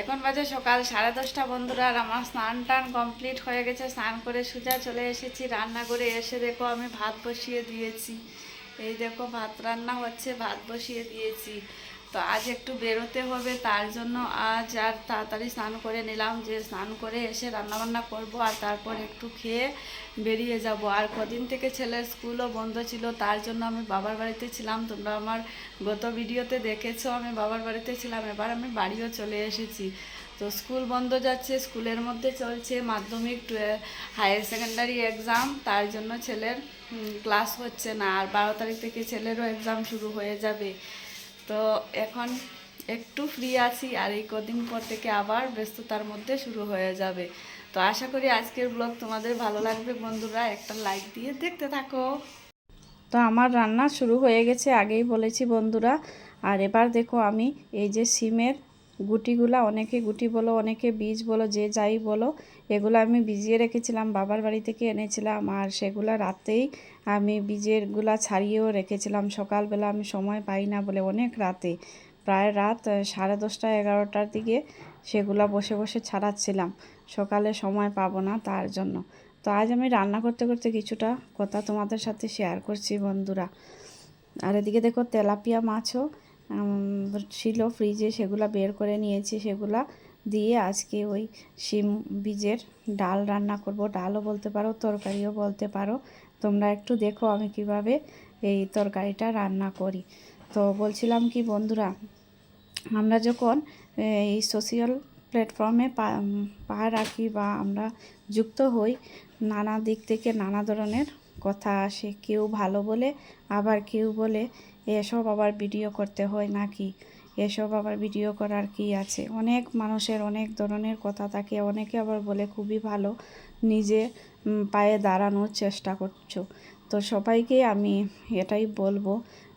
এখন বাজে সকাল সাড়ে দশটা, বন্ধুরা, আর আমার স্নান টান কমপ্লিট হয়ে গেছে। স্নান করে সোজা চলে এসেছি, রান্না করে এসে দেখো আমি ভাত বসিয়ে দিয়েছি। এই দেখো, ভাত রান্না হচ্ছে, ভাত বসিয়ে দিয়েছি। তো আজ একটু বেরোতে হবে, তার জন্য আজ আর তাড়াতাড়ি স্নান করে নিলাম, যে স্নান করে এসে রান্না বান্না করব আর তারপর একটু খেয়ে বেরিয়ে যাব। আর কদিন থেকে ছেলের স্কুলও বন্ধ ছিল, তার জন্য আমি বাবার বাড়িতে ছিলাম। তোমরা আমার গত ভিডিওতে দেখেছ, আমি বাবার বাড়িতে ছিলাম, এবার আমি বাড়িও চলে এসেছি। তো স্কুল বন্ধ যাচ্ছে স্কুলের মধ্যে চলছে মাধ্যমিক হায়ার সেকেন্ডারি এক্সাম তার জন্য ছেলের ক্লাস হচ্ছে না। আর বারো তারিখ থেকে ছেলেরও এক্সাম শুরু হয়ে যাবে। তো এখন একটু ফ্রি আছি আর এই কদিন পর থেকে আবার ব্যস্ততার মধ্যে শুরু হয়ে যাবে। তো আশা করি আজকের ব্লগ তোমাদের ভালো লাগবে বন্ধুরা, একটা লাইক দিয়ে দেখতে থাকো। তো আমার রান্না শুরু হয়ে গেছে আগেই বলেছি বন্ধুরা, আর এবার দেখো আমি এই যে সিমের গুটিগুলা অনেকে গুটি বলো, অনেকে বীজ বলো, যে যাই বলো, এগুলো আমি ভিজিয়ে রেখেছিলাম, বাবার বাড়ি থেকে এনেছিলাম, আর সেগুলো রাতেই আমি বীজেরগুলা ছাড়িয়েও রেখেছিলাম। সকালবেলা আমি সময় পাই না বলে অনেক রাতে, প্রায় রাত সাড়ে দশটা, এগারোটার দিকে সেগুলা বসে বসে ছাড়াচ্ছিলাম। সকালে সময় পাবো না তার জন্য। তো আজ আমি রান্না করতে করতে কিছুটা কথা তোমাদের সাথে শেয়ার করছি বন্ধুরা। আর এদিকে দেখো তেলাপিয়া মাছও ছিল ফ্রিজে সেগুলা বের করে নিয়েছি, সেগুলা দিয়ে আজকে ওই শিম বীজের ডাল রান্না করব। ডালও বলতে পারো, তরকারিও বলতে পারো। তোমরা একটু দেখো আমি কীভাবে এই তরকারিটা রান্না করি। তো বলছিলাম কি, বন্ধুরা, আমরা যখন এই সোশিয়াল প্ল্যাটফর্মে পা রাখি বা আমরা যুক্ত হই, নানা দিক থেকে নানা ধরনের কথা আসে কেউ ভালো বলে, আবার কেউ বলে, এসব আবার ভিডিও করতে হয় নাকি? এসব আবার ভিডিও করার কি আছে? অনেক মানুষের অনেক ধরনের কথা থাকে। অনেকে আবার বলে, খুবই ভালো, নিজে পায়ে দাঁড়ানোর চেষ্টা করছ। তো সবাইকে আমি এটাই বলব,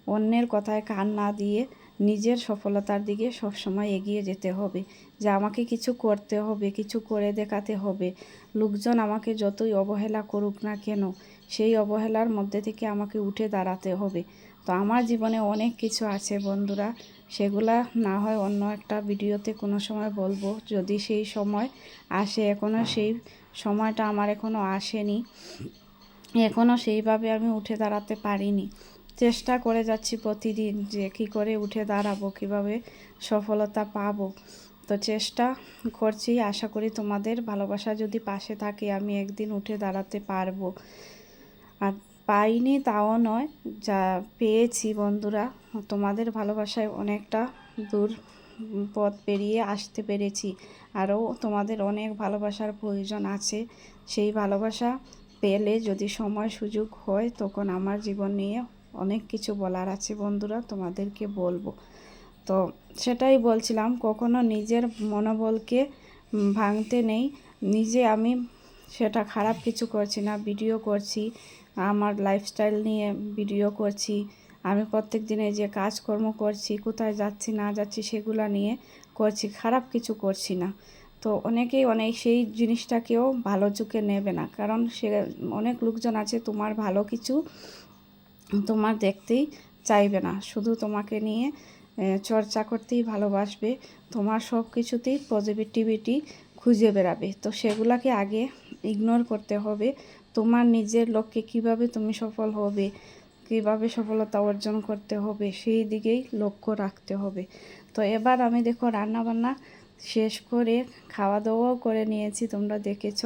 অন্যের কথায় কান না দিয়ে নিজের সফলতার দিকে সবসময় এগিয়ে যেতে হবে। যে আমাকে কিছু করতে হবে, কিছু করে দেখাতে হবে। লোকজন আমাকে যতই অবহেলা করুক না কেন, সেই অবহেলার মধ্যে থেকে আমাকে উঠে দাঁড়াতে হবে। তো আমার জীবনে অনেক কিছু আছে বন্ধুরা, সেগুলা না হয় অন্য একটা ভিডিওতে কোনো সময় বলব। যদি সেই সময় আসে এখনও সেই সময়টা আমার এখনও আসেনি। এখনও সেইভাবে আমি উঠে দাঁড়াতে পারিনি। চেষ্টা করে যাচ্ছি প্রতিদিন যে কী করে উঠে দাঁড়াবো, কীভাবে সফলতা পাবো। তো চেষ্টা করছি, আশা করি তোমাদের ভালোবাসা যদি পাশে থাকে, আমি একদিন উঠে দাঁড়াতে পারব। আর পাইনি তাও নয়, যা পেয়েছি বন্ধুরা, তোমাদের ভালোবাসায় অনেকটা দূর পথ পেরিয়ে আসতে পেরেছি। আরও তোমাদের অনেক ভালোবাসার প্রয়োজন আছে। সেই ভালোবাসা পেলে যদি সময় সুযোগ হয়, তখন আমার জীবন নিয়ে অনেক কিছু বলার আছে বন্ধুরা, তোমাদেরকে বলব। তো সেটাই বলছিলাম, কখনো নিজের মনোবলকে ভাঙতে নেই। নিজে আমি সেটা খারাপ কিছু করছি না, ভিডিও করছি, আমার লাইফস্টাইল নিয়ে ভিডিও করছি। আমি প্রত্যেক দিনে যে কাজকর্ম করছি, কোথায় যাচ্ছি, না যাচ্ছি, সেগুলো নিয়ে করছি, খারাপ কিছু করছি না। তো অনেকেই অনেক সেই জিনিসটাকেও ভালো চোখে নেবে না, কারণ সে অনেক লোকজন আছে, তোমার ভালো কিছু তোমার দেখতেই চাইবে না। শুধু তোমাকে নিয়ে চর্চা করতেই ভালোবাসবে। তোমার সব কিছুতেই পজিটিভিটি খুঁজে বেড়াবে। তো সেগুলাকে আগে ইগনোর করতে হবে। তোমার নিজের লক্ষ্যে কীভাবে তুমি সফল হবে, কীভাবে সফলতা অর্জন করতে হবে, সেই দিকেই লক্ষ্য রাখতে হবে। তো এবার আমি দেখো রান্না বান্না শেষ করে খাওয়া দাওয়াও করে নিয়েছি, তোমরা দেখেছ।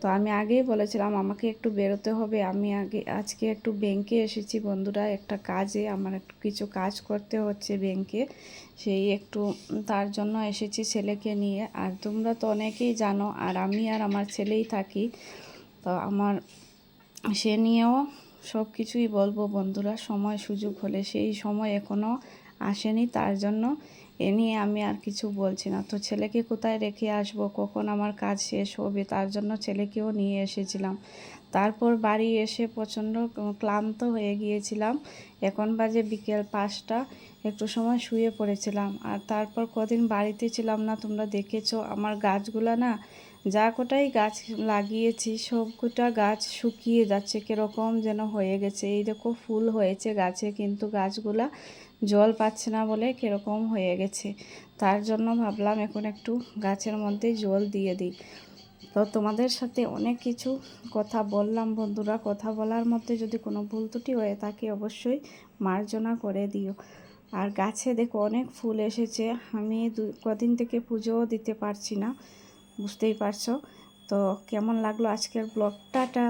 তো আমি আগেই বলেছিলাম, আমাকে একটু বেরোতে হবে। আমি আগে, আজকে একটু ব্যাংকে এসেছি বন্ধুরা, একটা কাজে, আমার একটু কিছু কাজ করতে হচ্ছে ব্যাংকে সেই একটু তার জন্য এসেছি ছেলেকে নিয়ে। আর তোমরা তো অনেকেই জানো, আর আমি আর আমার ছেলেই থাকি। তো আমার, সে নিয়েও সব কিছুই বলব বন্ধুরা। সময় সুযোগ হলে, সেই সময় এখনও আসেনি, তার জন্য এ নিয়ে আমি আর কিছু বলছি না। তো ছেলেকে কোথায় রেখে আসব? কখন আমার কাজ শেষ হবে? তার জন্য ছেলেকেও নিয়ে এসেছিলাম। তারপর বাড়ি এসে প্রচণ্ড ক্লান্ত হয়ে গিয়েছিলাম। এখন বাজে বিকেল পাঁচটা। একটু সময় শুয়ে পড়েছিলাম। আর তারপর কদিন বাড়িতে ছিলাম না, তোমরা দেখেছ আমার গাছগুলো না, যা কোটাই গাছ লাগিয়েছি, সব কটা গাছ শুকিয়ে যাচ্ছে, কীরকম যেন হয়ে গেছে। এই ফুল হয়েছে গাছে, কিন্তু গাছগুলা জল পাচ্ছে না বলে কীরকম হয়ে গেছে। তার জন্য ভাবলাম এখন একটু গাছের মধ্যে জল দিয়ে দিই। তো তোমাদের সাথে অনেক কিছু কথা বললাম বন্ধুরা। কথা বলার মধ্যে যদি কোনো ভুল ত্রুটি হয়ে থাকে অবশ্যই মার্জনা করে দিও। আর গাছে দেখো অনেক ফুল এসেছে। আমি দু, কদিন থেকে পুজোও দিতে পারছি না, বুঝতেই পারছ? তো কেমন লাগল আজকের ব্লগটাটা